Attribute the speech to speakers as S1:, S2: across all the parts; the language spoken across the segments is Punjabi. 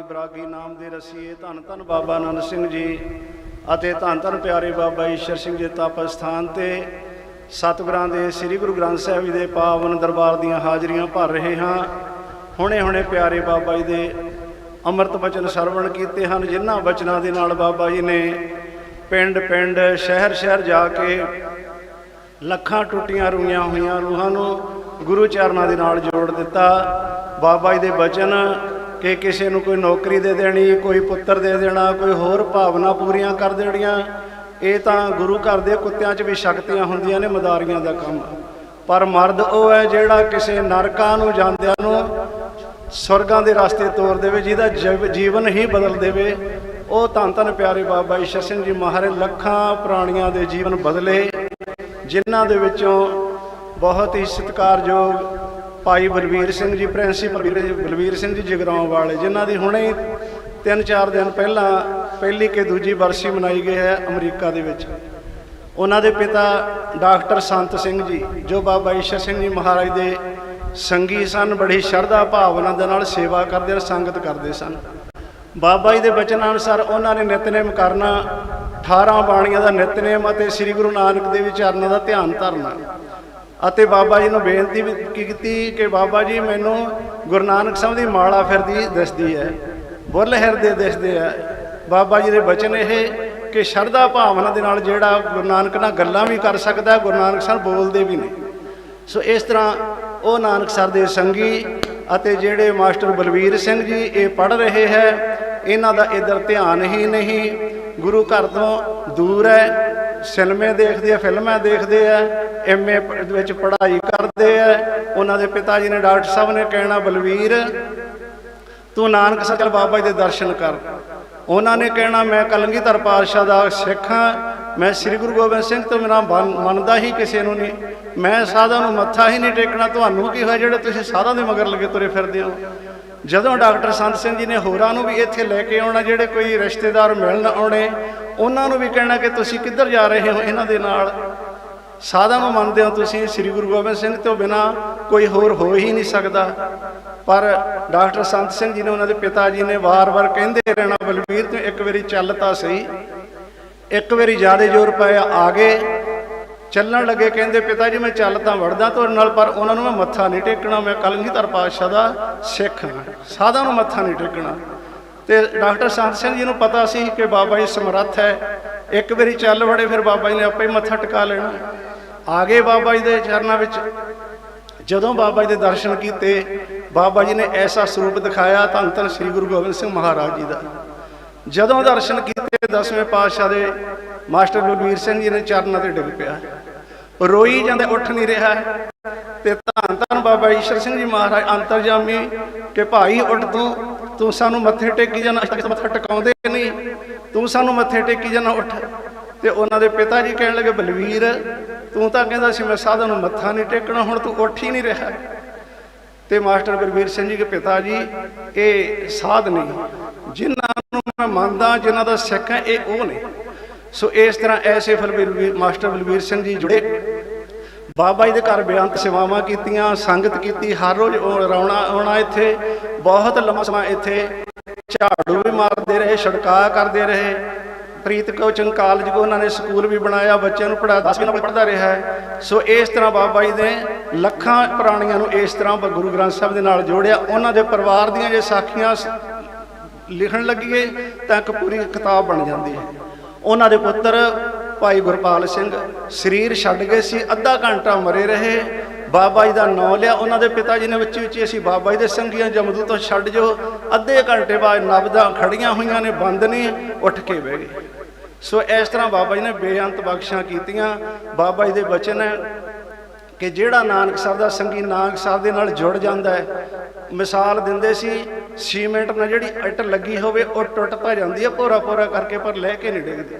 S1: ਬਰਾਗੀ ਨਾਮ ਦੇ ਰਸੀਏ। ਧੰਨ ਧੰਨ ਬਾਬਾ ਆਨੰਦ ਸਿੰਘ ਜੀ ਅਤੇ ਧੰਨ ਧੰਨ ਪਿਆਰੇ ਬਾਬਾ ਈਸ਼ਰ ਸਿੰਘ ਜੀ ਤਪ ਸਥਾਨ ਤੇ ਸਤਿਗੁਰਾਂ ਦੇ ਸ੍ਰੀ ਗੁਰੂ ਗ੍ਰੰਥ ਸਾਹਿਬ ਜੀ ਦੇ ਪਾਵਨ ਦਰਬਾਰ ਦੀਆਂ ਹਾਜ਼ਰੀਆਂ ਭਰ ਰਹੇ ਹਾਂ। ਹੁਣੇ ਹੁਣੇ ਪਿਆਰੇ ਬਾਬਾ ਜੀ ਦੇ ਅੰਮ੍ਰਿਤ ਬਚਨ ਸਰਵਣ ਕੀਤੇ ਹਨ, ਜਿਨ੍ਹਾਂ ਬਚਨਾਂ ਦੇ ਨਾਲ ਬਾਬਾ ਜੀ ਨੇ ਪਿੰਡ ਪਿੰਡ, ਸ਼ਹਿਰ ਸ਼ਹਿਰ ਜਾ ਕੇ ਲੱਖਾਂ ਟੁੱਟੀਆਂ ਰੂਈਆਂ ਹੋਈਆਂ ਰੂਹਾਂ ਨੂੰ ਗੁਰੂ ਚਰਨਾਂ ਦੇ ਨਾਲ ਜੋੜ ਦਿੱਤਾ। ਬਾਬਾ ਜੀ ਦੇ ਬਚਨ ਕਿ ਕਿਸੇ ਨੂੰ ਕੋਈ ਨੌਕਰੀ ਦੇ ਦੇਣੀ, ਕੋਈ ਪੁੱਤਰ ਦੇ ਦੇਣਾ, ਕੋਈ ਹੋਰ ਭਾਵਨਾ ਪੂਰੀਆਂ ਕਰ ਦੇਣੀਆਂ, ਇਹ ਤਾਂ ਗੁਰੂ ਘਰ ਦੇ ਕੁੱਤਿਆਂ 'ਚ ਵੀ ਸ਼ਕਤੀਆਂ ਹੁੰਦੀਆਂ ਨੇ, ਮਦਾਰੀਆਂ ਦਾ ਕੰਮ। ਪਰ ਮਰਦ ਉਹ ਹੈ ਜਿਹੜਾ ਕਿਸੇ ਨਰਕਾਂ ਨੂੰ, ਜਾਂਦਿਆਂ ਨੂੰ ਸਵਰਗਾਂ ਦੇ ਰਸਤੇ ਤੋਰ ਦੇਵੇ, ਜਿਹਦਾ ਜੀਵ- ਜੀਵਨ ਹੀ ਬਦਲ ਦੇਵੇ। ਉਹ ਧੰਨ ਧੰਨ ਪਿਆਰੇ ਬਾਬਾ ਈਸ਼ਰ ਸਿੰਘ ਜੀ ਮਹਾਰਾਜ ਲੱਖਾਂ ਪ੍ਰਾਣੀਆਂ ਦੇ ਜੀਵਨ ਬਦਲੇ, ਜਿਨ੍ਹਾਂ ਦੇ ਵਿੱਚੋਂ ਬਹੁਤ ਹੀ ਸਤਿਕਾਰਯੋਗ ਭਾਈ ਬਲਵੀਰ ਸਿੰਘ ਜੀ, ਪ੍ਰਿੰਸੀਪਲ ਬਲਵੀਰ- ਬਲਵੀਰ ਸਿੰਘ ਜੀ ਜਗਰਾਉਂ ਵਾਲੇ, ਜਿਨ੍ਹਾਂ ਦੀ ਹੁਣੇ ਹੀ ਤਿੰਨ ਚਾਰ ਦਿਨ ਪਹਿਲਾਂ ਪਹਿਲੀ ਕਿ ਦੂਜੀ ਵਰਸੀ ਮਨਾਈ ਗਈ ਹੈ ਅਮਰੀਕਾ ਦੇ ਵਿੱਚ। ਉਹਨਾਂ ਦੇ ਪਿਤਾ ਡਾਕਟਰ ਸੰਤ ਸਿੰਘ ਜੀ, ਜੋ ਬਾਬਾ ਈਸ਼ਰ ਸਿੰਘ ਜੀ ਮਹਾਰਾਜ ਦੇ ਸੰਗੀ ਸਨ, ਬੜੀ ਸ਼ਰਧਾ ਭਾਵਨਾ ਦੇ ਨਾਲ ਸੇਵਾ ਕਰਦੇ ਸੰਗਤ ਕਰਦੇ ਸਨ। ਬਾਬਾ ਜੀ ਦੇ ਬਚਨ ਅਨੁਸਾਰ ਉਹਨਾਂ ਨੇ ਨਿਤਨੇਮ ਕਰਨਾ 18 ਬਾਣੀਆਂ ਦਾ ਨਿਤਨੇਮ ਅਤੇ ਸ੍ਰੀ ਗੁਰੂ ਨਾਨਕ ਦੇਵ ਜੀ ਚਰਨਾਂ ਦਾ ਧਿਆਨ ਧਰਨਾ। ਅਤੇ ਬਾਬਾ ਜੀ ਨੂੰ ਬੇਨਤੀ ਵੀ ਕੀਤੀ ਕਿ ਬਾਬਾ ਜੀ ਮੈਨੂੰ ਗੁਰੂ ਨਾਨਕ ਸਾਹਿਬ ਦੀ ਮਾਲਾ ਫਿਰਦੀ ਦਿਸਦੀ ਹੈ, ਬੁੱਲ ਹਿਰਦੇ ਦਿਸਦੇ ਆ ਬਾਬਾ ਜੀ ਦੇ ਬਚਨ ਇਹ ਕਿ ਸ਼ਰਧਾ ਭਾਵਨਾ ਦੇ ਨਾਲ ਜਿਹੜਾ ਗੁਰੂ ਨਾਨਕ ਨਾਲ ਗੱਲਾਂ ਵੀ ਕਰ ਸਕਦਾ, ਗੁਰੂ ਨਾਨਕ ਸਾਹਿਬ ਬੋਲਦੇ ਵੀ ਨੇ ਸੋ ਇਸ ਤਰ੍ਹਾਂ ਉਹ ਨਾਨਕ ਸਰ ਦੇ ਸੰਗੀ ਅਤੇ ਜਿਹੜੇ ਮਾਸਟਰ ਬਲਵੀਰ ਸਿੰਘ ਜੀ ਇਹ ਪੜ੍ਹ ਰਹੇ ਹੈ, ਇਹਨਾਂ ਦਾ ਇਧਰ ਧਿਆਨ ਹੀ ਨਹੀਂ। ਗੁਰੂ ਘਰ ਤੋਂ ਦੂਰ ਹੈ ਸਿਨੇਮੇ ਦੇਖਦੇ ਆ, ਫਿਲਮਾਂ ਦੇਖਦੇ ਆ ਐਮਏ ਵਿੱਚ ਪੜ੍ਹਾਈ ਕਰਦੇ ਆ। ਉਹਨਾਂ ਦੇ ਪਿਤਾ ਜੀ ਨੇ ਡਾਕਟਰ ਸਾਹਿਬ ਨੇ ਕਹਿਣਾ, ਬਲਵੀਰ, ਤੂੰ ਨਾਨਕ ਸਚਲ ਬਾਬਾ ਜੀ ਦੇ ਦਰਸ਼ਨ ਕਰ। ਉਹਨਾਂ ਨੇ ਕਹਿਣਾ, ਮੈਂ ਕਲੰਗੀਧਰ ਪਾਤਸ਼ਾਹ ਦਾ ਸਿੱਖ ਹਾਂ। ਮੈਂ ਸ੍ਰੀ ਗੁਰੂ ਗੋਬਿੰਦ ਸਿੰਘ ਤੋਂ ਬਿਨਾਂ ਬਨ- ਮੰਨਦਾ ਹੀ ਕਿਸੇ ਨੂੰ ਨਹੀਂ। ਮੈਂ ਸਾਧਾਂ ਨੂੰ ਮੱਥਾ ਹੀ ਨਹੀਂ ਟੇਕਣਾ। ਤੁਹਾਨੂੰ ਕੀ ਹੋਇਆ ਜਿਹੜਾ ਤੁਸੀਂ ਸਾਧਾਂ ਦੇ ਮਗਰ ਲੱਗੇ ਤੁਰੇ ਫਿਰਦੇ ਹੋ? ਜਦੋਂ ਡਾਕਟਰ ਸੰਤ ਸਿੰਘ ਜੀ ਨੇ ਹੋਰਾਂ ਨੂੰ ਵੀ ਇੱਥੇ ਲੈ ਕੇ ਆਉਣਾ, ਜਿਹੜੇ ਕੋਈ ਰਿਸ਼ਤੇਦਾਰ ਮਿਲਣ ਆਉਣੇ, ਉਹਨਾਂ ਨੂੰ ਵੀ ਕਹਿਣਾ ਕਿ ਤੁਸੀਂ ਕਿੱਧਰ ਜਾ ਰਹੇ ਹੋ ਇਹਨਾਂ ਦੇ ਨਾਲ? ਸਾਧਾਂ ਨੂੰ ਮੰਨਦੇ ਹੋ ਤੁਸੀਂ, ਸ੍ਰੀ ਗੁਰੂ ਗੋਬਿੰਦ ਸਿੰਘ ਤੋਂ ਬਿਨਾ ਕੋਈ ਹੋਰ ਹੋ ਹੀ ਨਹੀਂ ਸਕਦਾ। ਪਰ ਡਾਕਟਰ ਸੰਤ ਸਿੰਘ ਜੀ ਨੇ ਉਹਨਾਂ ਦੇ ਪਿਤਾ ਜੀ ਨੇ ਵਾਰ-ਵਾਰ ਕਹਿੰਦੇ ਰਹਿਣਾ ਬਲਵੀਰ ਤੂੰ ਇੱਕ ਵਾਰੀ ਚੱਲ ਤਾਂ ਸਹੀ। ਇੱਕ ਵਾਰੀ ਜ਼ਿਆਦਾ ਜ਼ੋਰ ਪਾਇਆ ਆ ਗਏ ਚੱਲਣ ਲੱਗੇ, ਕਹਿੰਦੇ, ਪਿਤਾ ਜੀ, ਮੈਂ ਚੱਲ ਤਾਂ ਵੜਦਾ ਤੁਹਾਡੇ ਨਾਲ, ਪਰ ਉਹਨਾਂ ਨੂੰ ਮੈਂ ਮੱਥਾ ਨਹੀਂ ਟੇਕਣਾ, ਮੈਂ ਕਲਗੀਧਰ ਪਾਤਸ਼ਾਹ ਦਾ ਸਿੱਖ ਹਾਂ। ਸਾਧਾਂ ਨੂੰ ਮੱਥਾ ਨਹੀਂ ਟੇਕਣਾ। ਤੇ ਡਾਕਟਰ ਸੰਤ ਸਿੰਘ ਜੀ ਨੂੰ ਪਤਾ ਸੀ ਕਿ ਬਾਬਾ ਜੀ ਸਮਰੱਥ ਹੈ। ਇੱਕ ਵਾਰੀ ਚੱਲ ਵੜੇ, ਫਿਰ ਬਾਬਾ ਜੀ ਨੇ ਆਪੇ ਹੀ ਮੱਥਾ ਟਿਕਾ ਲੈਣਾ। ਆ ਗਏ ਬਾਬਾ ਜੀ ਦੇ ਚਰਨਾਂ ਵਿੱਚ ਜਦੋਂ ਬਾਬਾ ਜੀ ਦੇ ਦਰਸ਼ਨ ਕੀਤੇ, ਬਾਬਾ ਜੀ ਨੇ ਐਸਾ ਸਰੂਪ ਦਿਖਾਇਆ ਧੰਨ ਧੰਨ ਸ੍ਰੀ ਗੁਰੂ ਗੋਬਿੰਦ ਸਿੰਘ ਮਹਾਰਾਜ ਜੀ ਦਾ। ਜਦੋਂ ਦਰਸ਼ਨ ਕੀਤੇ, ਦਸਵੇਂ ਪਾਤਸ਼ਾਹ ਦੇ ਮਾਸਟਰ ਬਲਵੀਰ ਸਿੰਘ ਜੀ ਨੇ ਚਰਨਾਂ ਤੇ ਡਿੱਗ ਪਿਆ। ਰੋਈ ਜਾਂਦੇ, ਉੱਠ ਨਹੀਂ ਰਿਹਾ। ਤੇ ਧੰਨ ਧੰਨ ਬਾਬਾ ਈਸ਼ਰ ਸਿੰਘ ਜੀ ਮਹਾਰਾਜ, ਅੰਤਰਜਾਮੀ ਕਿ ਭਾਈ ਉੱਠ ਤੂੰ ਤੂੰ ਸਾਨੂੰ ਮੱਥੇ ਟੇਕੀ ਜਾਣਾ, ਅਸੀਂ ਮੱਥਾ ਟਿਕਾਉਂਦੇ ਨਹੀਂ। ਤੂੰ ਸਾਨੂੰ ਮੱਥੇ ਟੇਕੀ ਜਾਣਾ, ਉੱਠ। ਤੇ ਉਹਨਾਂ ਦੇ ਪਿਤਾ ਜੀ ਕਹਿਣ ਲੱਗੇ, ਬਲਵੀਰ, ਤੂੰ ਤਾਂ ਕਹਿੰਦਾ ਸੀ, ਮੈਂ ਸਾਧਾਂ ਨੂੰ ਮੱਥਾ ਨਹੀਂ ਟੇਕਣਾ, ਹੁਣ ਤੂੰ ਉੱਠ ਹੀ ਨਹੀਂ ਰਿਹਾ। ਤੇ ਮਾਸਟਰ ਬਲਵੀਰ ਸਿੰਘ ਜੀ ਦੇ ਪਿਤਾ ਜੀ, ਇਹ ਸਾਧ ਨਹੀਂ, ਜਿਨ੍ਹਾਂ ਨੂੰ ਮੈਂ ਮੰਨਦਾ ਜਿਨ੍ਹਾਂ ਦਾ ਸਿੱਖ ਹੈ, ਇਹ ਉਹ ਨੇ। ਸੋ ਇਸ ਤਰ੍ਹਾਂ ਐਸੇ ਫਿਰ ਮਾਸਟਰ ਬਲਵੀਰ ਸਿੰਘ ਜੀ ਜੁੜੇ। ਬਾਬਾ ਜੀ ਦੇ ਘਰ ਬੇਅੰਤ ਸੇਵਾਵਾਂ ਕੀਤੀਆਂ, ਸੰਗਤ ਕੀਤੀ, ਹਰ ਰੋਜ਼ ਰੌਣਾ ਆਉਣਾ ਇੱਥੇ। ਬਹੁਤ ਲੰਮਾ ਸਮਾਂ ਇੱਥੇ ਝਾੜੂ ਵੀ ਮਾਰਦੇ ਰਹੇ ਛੜਕਾ ਕਰਦੇ ਰਹੇ। ਪ੍ਰੀਤ ਕੋਚਿੰਗ ਕਾਲਜ ਕੋ ਉਹਨਾਂ ਨੇ ਸਕੂਲ ਵੀ ਬਣਾਇਆ, ਬੱਚਿਆਂ ਨੂੰ ਪੜਾ 10 ਨਾਲ ਪੜ੍ਹਦਾ ਰਿਹਾ ਹੈ। ਸੋ ਇਸ ਤਰ੍ਹਾਂ ਬਾਬਾ ਜੀ ਨੇ ਲੱਖਾਂ ਪ੍ਰਾਣੀਆਂ ਨੂੰ ਇਸ ਤਰ੍ਹਾਂ ਗੁਰੂ ਗ੍ਰੰਥ ਸਾਹਿਬ ਦੇ ਨਾਲ ਜੋੜਿਆ। ਉਹਨਾਂ ਦੇ ਪਰਿਵਾਰ ਦੀਆਂ ਜੇ ਸਾਖੀਆਂ ਲਿਖਣ ਲੱਗੀਏ ਤਾਂ ਇੱਕ ਪੂਰੀ ਕਿਤਾਬ ਬਣ ਜਾਂਦੀ ਹੈ। ਉਹਨਾਂ ਦੇ ਪੁੱਤਰ ਭਾਈ ਗੁਰਪਾਲ ਸਿੰਘ ਸਰੀਰ ਛੱਡ ਗਏ ਸੀ, ਅੱਧਾ ਘੰਟਾ ਮਰੇ ਰਹੇ। ਬਾਬਾ ਜੀ ਦਾ ਨਾਮ ਲਿਆ। ਉਹਨਾਂ ਦੇ ਪਿਤਾ ਜੀ ਨੇ ਵਿੱਚ ਵਿੱਚ ਅਸੀਂ ਬਾਬਾ ਜੀ ਦੇ ਸੰਗੀਆਂ ਜਮਦੂ ਤੋਂ ਛੱਡ ਜੋ ਅੱਧੇ ਘੰਟੇ ਬਾਅਦ ਨਬਦਾਂ ਖੜੀਆਂ ਹੋਈਆਂ ਨੇ, ਬੰਦ ਨਹੀਂ, ਉੱਠ ਕੇ ਬਹਿ ਗਏ। ਸੋ ਇਸ ਤਰ੍ਹਾਂ ਬਾਬਾ ਜੀ ਨੇ ਬੇਅੰਤ ਬਖਸ਼ਾਂ ਕੀਤੀਆਂ। ਬਾਬਾ ਜੀ ਦੇ ਬਚਨ ਹੈ ਕਿ ਜਿਹੜਾ ਨਾਨਕ ਸਾਹਿਬ ਦਾ ਸੰਗੀ ਨਾਨਕ ਸਾਹਿਬ ਦੇ ਨਾਲ ਜੁੜ ਜਾਂਦਾ ਹੈ। ਮਿਸਾਲ ਦਿੰਦੇ ਸੀ ਸੀਮੈਂਟ ਨਾਲ ਜਿਹੜੀ ਇੱਟ ਲੱਗੀ ਹੋਵੇ ਉਹ ਟੁੱਟ ਤਾਂ ਜਾਂਦੀ ਹੈ ਪੋਰਾ ਪੋਰਾ ਕਰਕੇ ਪਰ ਲੈ ਕੇ ਨਹੀਂ ਡਿੱਗਦੀ।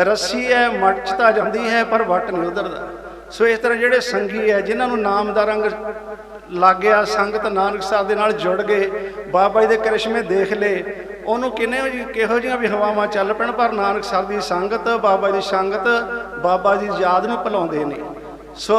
S1: ਰੱਸੀ ਹੈ ਮੱਚ ਤਾਂ ਜਾਂਦੀ ਹੈ, ਪਰ ਵੱਟ ਨਹੀਂ ਉਧਰਦਾ। ਸੋ ਇਸ ਤਰ੍ਹਾਂ ਜਿਹੜੇ ਸੰਗੀ ਹੈ ਜਿਨ੍ਹਾਂ ਨੂੰ ਨਾਮ ਦਾ ਰੰਗ ਲੱਗ ਗਿਆ ਸੰਗਤ ਨਾਨਕ ਸਾਹਿਬ ਦੇ ਨਾਲ ਜੁੜ ਗਏ, ਬਾਬਾ ਜੀ ਦੇ ਕਰਿਸ਼ਮੇ ਦੇਖ ਲਏ, ਉਹਨੂੰ ਕਿੰਨੇ ਕਿਹੋ ਜਿਹੀਆਂ ਵੀ ਹਵਾਵਾਂ ਚੱਲ ਪੈਣ, ਪਰ ਨਾਨਕ ਸਾਹਿਬ ਦੀ ਸੰਗਤ, ਬਾਬਾ ਜੀ ਦੀ ਸੰਗਤ, ਬਾਬਾ ਜੀ ਦੀ ਯਾਦ ਨੂੰ ਭੁਲਾਉਂਦੇ ਨੇ। ਸੋ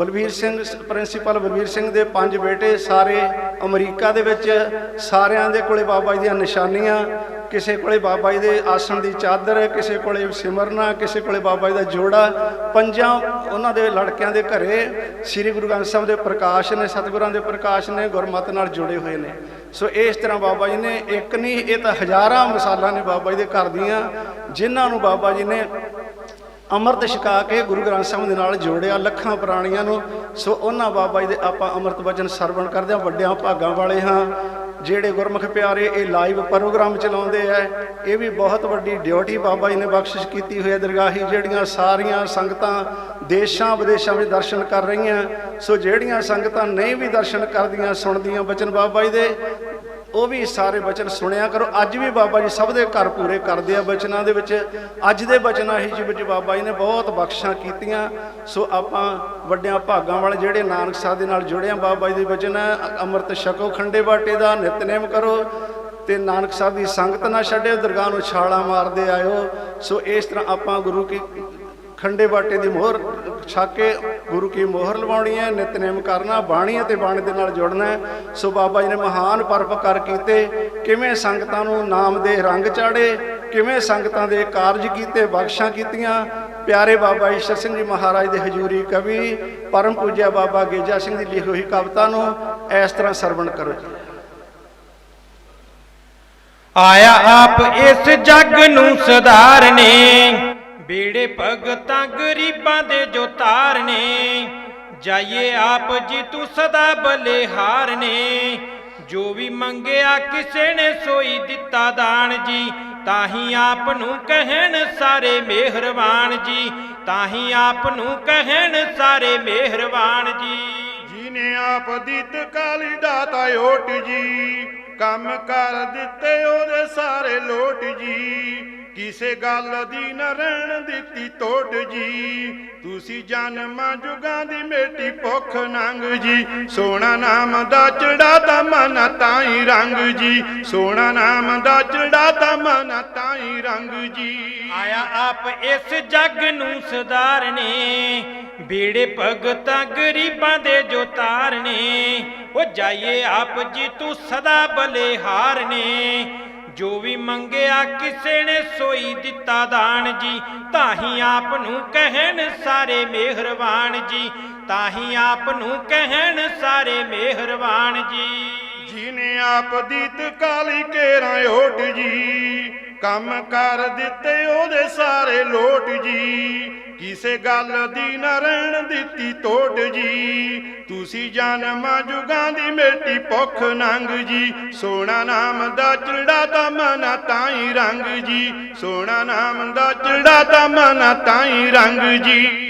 S1: ਬਲਵੀਰ ਸਿੰਘ, ਪ੍ਰਿੰਸੀਪਲ ਬਲਵੀਰ ਸਿੰਘ ਦੇ ਪੰਜ ਬੇਟੇ ਸਾਰੇ ਅਮਰੀਕਾ ਦੇ ਵਿੱਚ, ਸਾਰਿਆਂ ਦੇ ਕੋਲੇ ਬਾਬਾ ਜੀ ਦੀਆਂ ਨਿਸ਼ਾਨੀਆਂ, ਕਿਸੇ ਕੋਲੇ ਬਾਬਾ ਜੀ ਦੇ ਆਸਣ ਦੀ ਚਾਦਰ, ਕਿਸੇ ਕੋਲੇ ਸਿਮਰਨਾ, ਕਿਸੇ ਕੋਲੇ ਬਾਬਾ ਜੀ ਦਾ ਜੋੜਾ, ਪੰਜਾਂ ਉਹਨਾਂ ਦੇ ਲੜਕਿਆਂ ਦੇ ਘਰੇ ਸ੍ਰੀ ਗੁਰੂ ਗ੍ਰੰਥ ਸਾਹਿਬ ਦੇ ਪ੍ਰਕਾਸ਼ ਨੇ, ਸਤਿਗੁਰਾਂ ਦੇ ਪ੍ਰਕਾਸ਼ ਨੇ, ਗੁਰਮਤ ਨਾਲ ਜੁੜੇ ਹੋਏ ਨੇ। ਸੋ ਇਸ ਤਰ੍ਹਾਂ ਬਾਬਾ ਜੀ ਨੇ ਇੱਕ ਨਹੀਂ, ਇਹ ਤਾਂ ਹਜ਼ਾਰਾਂ ਮਿਸਾਲਾਂ ਨੇ ਬਾਬਾ ਜੀ ਦੇ ਘਰ ਦੀਆਂ, ਜਿਨ੍ਹਾਂ ਨੂੰ ਬਾਬਾ ਜੀ ਨੇ ਅੰਮ੍ਰਿਤ ਛਕਾ ਕੇ ਗੁਰੂ ਗ੍ਰੰਥ ਸਾਹਿਬ ਦੇ ਨਾਲ ਜੋੜਿਆ ਲੱਖਾਂ ਪ੍ਰਾਣੀਆਂ ਨੂੰ। ਸੋ ਉਹਨਾਂ ਬਾਬਾ ਜੀ ਦੇ ਆਪਾਂ ਅੰਮ੍ਰਿਤ ਵਚਨ ਸਰਵਣ ਕਰਦੇ ਹਾਂ, ਵੱਡਿਆਂ ਭਾਗਾਂ ਵਾਲੇ ਹਾਂ। ਜਿਹੜੇ ਗੁਰਮੁਖ ਪਿਆਰੇ ਇਹ ਲਾਈਵ ਪ੍ਰੋਗਰਾਮ ਚਲਾਉਂਦੇ ਆ, ਇਹ ਵੀ ਬਹੁਤ ਵੱਡੀ ਡਿਊਟੀ ਬਾਬਾ ਜੀ ਨੇ ਬਖਸ਼ਿਸ਼ ਕੀਤੀ ਹੋਈ ਹੈ ਦਰਗਾਹੀ, ਜਿਹੜੀਆਂ ਸਾਰੀਆਂ ਸੰਗਤਾਂ ਦੇਸ਼ਾਂ ਵਿਦੇਸ਼ਾਂ ਵਿੱਚ ਦਰਸ਼ਨ ਕਰ ਰਹੀਆਂ। ਸੋ ਜਿਹੜੀਆਂ ਸੰਗਤਾਂ ਨਹੀਂ ਵੀ ਦਰਸ਼ਨ ਕਰਦੀਆਂ, ਸੁਣਦੀਆਂ, ਬਚਨ ਬਾਬਾ ਜੀ ਦੇ ਉਹ ਵੀ ਸਾਰੇ ਬਚਨ ਸੁਣਿਆ ਕਰੋ। ਅੱਜ ਵੀ ਬਾਬਾ ਜੀ ਸਭ ਦੇ ਘਰ ਪੂਰੇ ਕਰਦੇ ਆ ਬਚਨਾਂ ਦੇ ਵਿੱਚ। ਅੱਜ ਦੇ ਬਚਨਾਂ ਹੀ ਜੀ ਵਿੱਚ ਬਾਬਾ ਜੀ ਨੇ ਬਹੁਤ ਬਖਸ਼ਾਂ ਕੀਤੀਆਂ। ਸੋ ਆਪਾਂ ਵੱਡਿਆਂ ਭਾਗਾਂ ਵਾਲੇ ਜਿਹੜੇ ਨਾਨਕ ਸਾਹਿਬ ਦੇ ਨਾਲ ਜੁੜੇ ਆ, ਬਾਬਾ ਜੀ ਦੇ ਬਚਨ, ਅੰਮ੍ਰਿਤ ਛਕੋ ਖੰਡੇ ਬਾਟੇ ਦਾ, ਨਿਤਨੇਮ ਕਰੋ। ਤੇ ਨਾਨਕ ਸਾਹਿਬ ਦੀ ਸੰਗਤ ਨਾ ਛੱਡਿਓ ਦਰਗਾਹ ਨੂੰ ਛਾਲਾਂ ਮਾਰਦੇ ਆਇਓ। ਸੋ ਇਸ ਤਰ੍ਹਾਂ ਆਪਾਂ ਗੁਰੂ ਕੀ ਖੰਡੇ ਬਾਟੇ ਦੀ ਮੋਹਰ ਛੱਕ ਕੇ ਗੁਰੂ ਕੀ ਮੋਹਰ ਲਵਾਉਣੀ ਹੈ ਨਿਤਨੇਮ ਕਰਨਾ, ਬਾਣੀ ਅਤੇ ਬਾਣੀ ਦੇ ਨਾਲ ਜੁੜਨਾ ਸੋ ਬਾਬਾ ਜੀ ਨੇ ਮਹਾਨ ਪਰਪਕਾਰ ਕੀਤੇ, ਕਿਵੇਂ ਸੰਗਤਾਂ ਨੂੰ ਨਾਮ ਦੇ ਰੰਗ ਚਾੜੇ, ਕਿਵੇਂ ਸੰਗਤਾਂ ਦੇ ਕਾਰਜ ਕੀਤੇ, ਬਖਸ਼ਾਂ ਕੀਤੀਆਂ। ਪਿਆਰੇ ਬਾਬਾ ਈਸ਼ਰ ਸਿੰਘ ਜੀ ਮਹਾਰਾਜ ਦੇ ਹਜੂਰੀ ਕਵੀ, ਪਰਮ ਪੂਜਿਆ ਬਾਬਾ ਗੇਜਾ ਸਿੰਘ ਦੀ ਲਿਖੀ ਹੋਈ ਕਵਿਤਾ ਨੂੰ ਇਸ ਤਰ੍ਹਾਂ ਸਰਵਣ ਕਰੋ ਜੀ।
S2: ਆਇਆ ਆਪ ਇਸ ਜੱਗ ਨੂੰ ਸੁਧਾਰਨੇ ਬੇੜੇ ਭਗਤਾਂ ਗਰੀਬਾਂ ਦੇ ਜੋ ਤਾਰਨੇ ਜਾਈਏ ਆਪ ਜੀ ਤੂੰ ਸਦਾ ਬਲਿਹਾਰਨੇ ਜੋ ਵੀ ਮੰਗਿਆ ਕਿਸੇ ਨੇ ਸੋਈ ਦਿੱਤਾ ਦਾਨ ਜੀ, ਤਾਹੀ ਆਪ ਨੂੰ ਕਹਿਣ ਸਾਰੇ ਮਿਹਰਬਾਨ ਜੀ, ਤਾਹੀ ਆਪ ਨੂੰ ਕਹਿਣ ਸਾਰੇ ਮਿਹਰਬਾਨ ਜੀ।
S3: ਜੀਨੇ ਆਪ ਦਿੱਤ ਕਾਲੀ ਦਾਤਾ ਓਟ ਜੀ, ਕੰਮ ਕਰ ਦਿੱਤੇ ਉਹਦੇ ਸਾਰੇ ਲੋਟ ਜੀ। ਕਿਸੇ ਗੱਲ ਦੀ ਨਾ ਰਹਿਣ ਦਿੱਤੀ ਟੋਟ ਜੀ। ਤੁਸੀਂ ਜਨਮਾਂ ਜੁਗਾਂ ਦੀ ਮੇਟੀ ਭੁੱਖ ਨੰਗ ਜੀ। ਸੋਹਣਾ ਨਾਮ ਦਾ ਚੜਾਤਾ ਮਨ ਤਾਈ ਰੰਗ ਜੀ। ਸੋਹਣਾ ਨਾਮ ਦਾ ਚੜਾਤਾ ਮਨ ਤਾਈ ਰੰਗ ਜੀ।
S2: ਆਇਆ ਆਪ ਇਸ ਜੱਗ ਨੂੰ ਸੁਧਾਰਨੇ, ਬੇੜੇ ਭਗਤਾਂ ਗਰੀਬਾਂ ਦੇ ਜੋ ਤਾਰਨੇ। ਉਹ ਜਾਈਏ ਆਪ ਜੀ ਤੂੰ ਸਦਾ ਬਲੇ ਬਲਿਹਾਰਨੇ ਜੋ ਵੀ ਮੰਗਿਆ ਕਿਸੇ ਨੇ ਸੋਈ ਦਿੱਤਾ ਦਾਨ ਜੀ। ਤਾਹੀ ਆਪ ਨੂੰ ਕਹਿਣ ਸਾਰੇ ਮਿਹਰਬਾਨ ਜੀ। ਤਾਹੀ ਆਪ ਨੂੰ ਕਹਿਣ ਸਾਰੇ ਮਿਹਰਬਾਨ ਜੀ।
S3: ਜੀਨੇ ਆਪ ਦੀਤ ਕਾਲੀ ਕੇਰਾਂ ਓਟ ਜੀ, ਕੰਮ ਕਰ ਦਿੱਤੇ ਉਹਦੇ ਸਾਰੇ ਲੋਟ ਜੀ। ਕਿਸੇ ਗੱਲ ਦੀ ਨਾ ਰਹਿਣ ਦਿੱਤੀ ਟੋਟ ਜੀ। ਤੁਸੀਂ ਜਨਮਾਂ ਜੁਗਾਂ ਦੀ ਮੇਟੀ ਭੁੱਖ ਨੰਗ ਜੀ। ਸੋਹਣਾ ਨਾਮ ਦਾ ਚਿੜਾ ਦਾ ਮਨ ਤਾਈ ਰੰਗ ਜੀ। ਸੋਹਣਾ ਨਾਮ ਦਾ ਚਿੜਾ ਦਾ ਮਨ ਤਾਈ ਰੰਗ ਜੀ।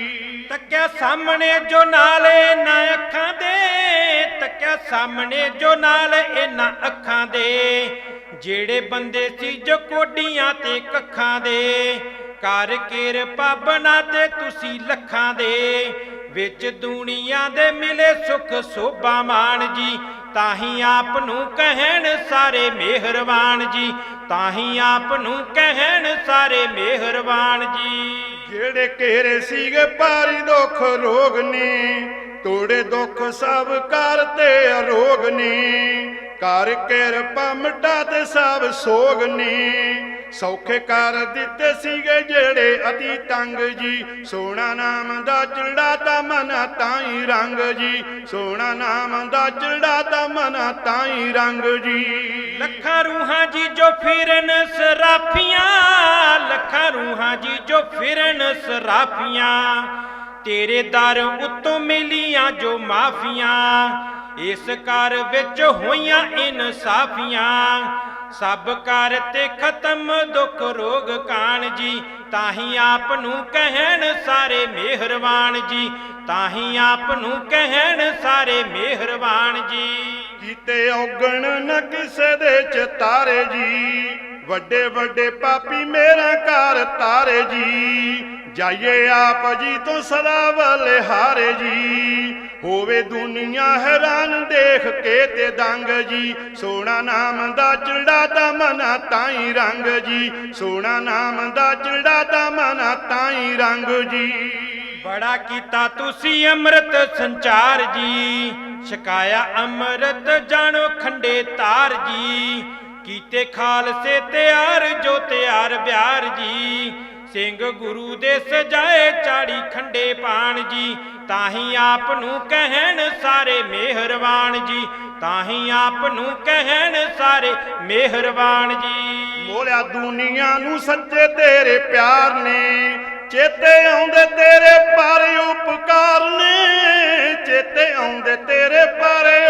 S2: ਤੱਕਿਆ ਸਾਹਮਣੇ ਜੋ ਨਾਲ ਇਹਨਾਂ ਅੱਖਾਂ ਦੇ, ਤੱਕਿਆ ਸਾਹਮਣੇ ਜੋ ਨਾਲ ਇਹਨਾਂ ਅੱਖਾਂ ਦੇ। ਜਿਹੜੇ ਬੰਦੇ ਸੀ ਜੋ ਕੋਡੀਆਂ ਤੇ ਕੱਖਾਂ ਦੇ ਕਰ ਕਿਰਪਾ ਬਣਾ ਤੇ ਤੁਸੀਂ ਲੱਖਾਂ ਦੇ ਵਿੱਚ ਦੁਨੀਆ ਦੇ ਮਿਲੇ ਸੁਖ ਸੋਭਾ ਮਾਨ ਜੀ। ਤਾਹੀ ਆਪ ਨੂੰ ਕਹਿਣ ਸਾਰੇ ਮਿਹਰਬਾਨ ਜੀ। ਤਾਹੀ ਆਪ ਨੂੰ ਕਹਿਣ ਸਾਰੇ ਮਿਹਰਬਾਨ ਜੀ।
S3: ਜਿਹੜੇ ਘੇਰੇ ਸੀਗੇ ਭਾਰੀ ਦੁੱਖ, ਰੋਗ ਨੀ। ਤੋੜੇ ਦੁੱਖ ਸਭ ਕਰਤੇ ਅਰੋਗ ਨੀ। ਕਰ ਕਿਰਪਾ, ਮਿਟਾ ਤੇ ਸਭ ਸੋਗ ਸੌਖੇ ਕਰ ਦਿੱਤੇ ਸੀਗੇ ਜਿਹੜੇ ਅਤੀ ਤੰਗ ਜੀ। ਸੋਹਣਾ ਨਾਮ ਦਾ ਚਿੜਾ ਤਾ ਮਨ ਤਾਈ ਰੰਗ ਜੀ। ਸੋਹਣਾ ਨਾਮ ਦਾ ਚਿੜਾ ਤਾ ਮਨ ਤਾਈ ਰੰਗ ਜੀ।
S2: ਲੱਖਾਂ ਰੂਹਾਂ ਜੀ ਜੋ ਫਿਰਨ ਸਰਾਫੀਆਂ, ਲੱਖਾਂ ਰੂਹਾਂ ਜੀ ਜੋ ਫਿਰਨ ਸਰਾਫੀਆਂ। ਤੇਰੇ ਦਰ ਉਤੋਂ ਮਿਲੀਆਂ ਜੋ ਮਾਫੀਆਂ ਇਸ ਘਰ ਵਿੱਚ ਹੋਈਆਂ ਇਨਸਾਫੀਆਂ। ਸਭ ਕਰ ਤੇ ਖਤਮ ਦੁੱਖ ਰੋਗ ਕਾਣ ਜੀ। ਤਾਹੀ ਆਪ ਨੂੰ ਕਹਿਣ ਸਾਰੇ ਮਿਹਰਬਾਨ ਜੀ। ਤਾਹੀ ਆਪ ਨੂੰ ਕਹਿਣ ਸਾਰੇ ਮਿਹਰਬਾਨ ਜੀ।
S3: ਕੀਤੇ ਔਗਣ ਨ ਕਿਸੇ ਦੇ ਚ ਤਾਰੇ ਜੀ। ਵੱਡੇ ਵੱਡੇ ਪਾਪੀ ਮੇਰਾ ਘਰ ਤਾਰੇ ਜੀ। ਜਾਈਏ ਆਪ ਜੀ ਤੋਂ ਸਦਾ ਵਾਲੇ ਜੀ। ਹੋਵੇ ਦੁਨੀਆ ਹੈਰਾਨ ਦੇਖ ਕੇ ਤੇ ਦੰਗ ਜੀ। ਸੋਹਣਾ ਨਾਮ ਦਾ ਚਿੜਾ ਮਨਾ ਤਾਈ ਰੰਗ ਜੀ। ਸੋਹਣਾ ਨਾਮ ਦਾ ਚਿੜਾ ਮਨਾ ਤਾਈ ਰੰਗ ਜੀ।
S2: ਬੜਾ ਕੀਤਾ ਤੁਸੀਂ ਅੰਮ੍ਰਿਤ ਸੰਚਾਰ ਜੀ। ਛਕਾਇਆ ਅੰਮ੍ਰਿਤ ਜਾਣੋ ਖੰਡੇ ਤਾਰ ਜੀ। ਕੀਤੇ ਖਾਲਸੇ ਤਿਆਰ ਜੋ ਤਿਆਰ ਬਿਆਰ ਜੀ। ਸਿੰਘ ਗੁਰੂ ਦੇ ਸਜਾਏ ਚਾੜੀ ਖੰਡੇ ਪਾਣ ਜੀ, ਤਾਹੀਂ ਆਪ ਨੂੰ ਕਹਿਣ ਸਾਰੇ ਮਿਹਰਬਾਨ ਜੀ, ਤਾਹੀਂ ਆਪ ਨੂੰ ਕਹਿਣ ਸਾਰੇ ਮਿਹਰਬਾਨ ਜੀ।
S3: ਮੋਲਿਆ ਦੁਨੀਆ ਨੂੰ ਸੱਚੇ ਤੇਰੇ ਪਿਆਰ ਨੇ, ਚੇਤੇ ਆਉਂਦੇ ਤੇਰੇ ਪਰ ਉਪਕਾਰ ਨੇ, ਚੇਤੇ ਆਉਂਦੇ ਤੇਰੇ ਪਰ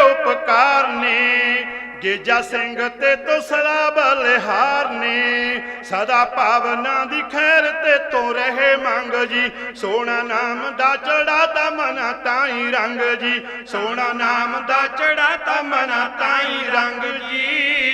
S3: ਗੇਜਾ ਸਿੰਘ ਤੇ ਤੋ ਸਦਾ ਬਲਿਹਾਰ ਨੇ। ਸਦਾ ਭਾਵਨਾ ਦੀ ਖੈਰ ਤੇ ਤੋ ਰਹੇ ਮੰਗ ਜੀ। ਸੋਹਣਾ ਨਾਮ ਦਾ ਚੜਾਤਾ ਮਨਾ ਤਾਈ ਰੰਗ ਜੀ। ਸੋਹਣਾ ਨਾਮ ਦਾ ਚੜਾਤਾ ਮਨਾ ਤਾਈ ਰੰਗ ਜੀ।